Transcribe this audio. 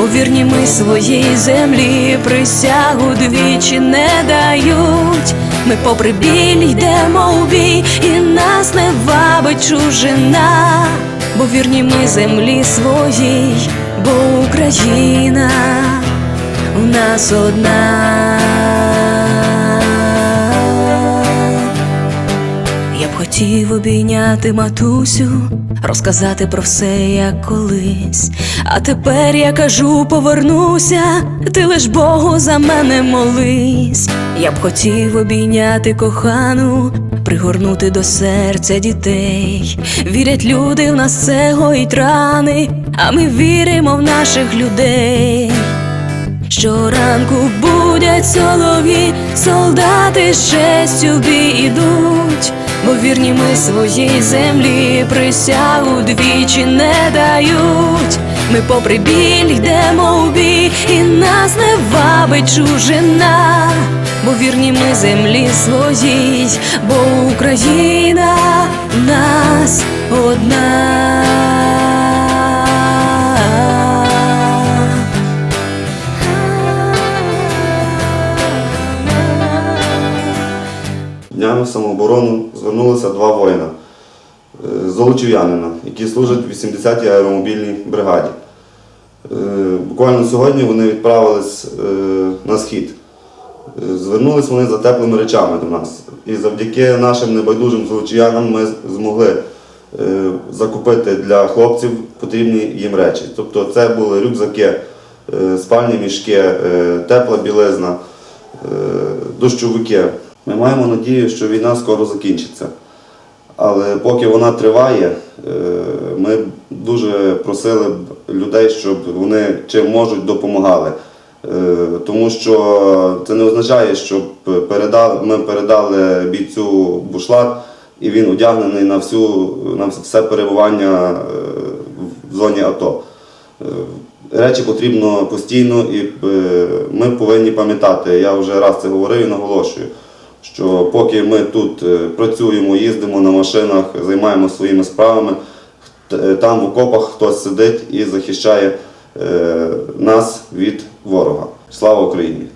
бо вірні ми своїй землі присягу двічі не дають. Ми попри біль йдемо у бій, і нас не вабить чужина, бо вірні ми землі своїй, бо Україна у нас одна. Хотів обійняти матусю, розказати про все, як колись. А тепер я кажу, повернуся, ти лиш Богу за мене молись. Я б хотів обійняти кохану, пригорнути до серця дітей. Вірять люди, в нас це гоїть рани, а ми віримо в наших людей. Щоранку будять солові, солдати честю в ідуть, бо вірні ми своїй землі присягу двічі не дають. Ми попри біль йдемо у бій, і нас не вабить чужина, бо вірні ми землі своїй, бо Україна нас одна. Днями в самооборону звернулися два воїна е, золочів'янина, які служать в 80-й аеромобільній бригаді. Е, Буквально сьогодні вони відправились е, на схід. Звернулись вони за теплими речами до нас. І завдяки нашим небайдужим золочів'янам ми змогли закупити для хлопців потрібні їм речі. Тобто це були рюкзаки, спальні мішки, тепла білизна, дощовики. Ми маємо надію, що війна скоро закінчиться. Але поки вона триває, е, ми дуже просили б людей, щоб вони чим можуть допомагали. Е, Тому що це не означає, що ми передали бійцю бушлат, і він одягнений на, всю, на все перебування е, в зоні АТО. Речі потрібно постійно, і ми повинні пам'ятати, я вже раз це говорив і наголошую, що поки ми тут е, працюємо, їздимо на машинах, займаємося своїми справами, там в окопах хтось сидить і захищає е, нас від ворога. Слава Україні!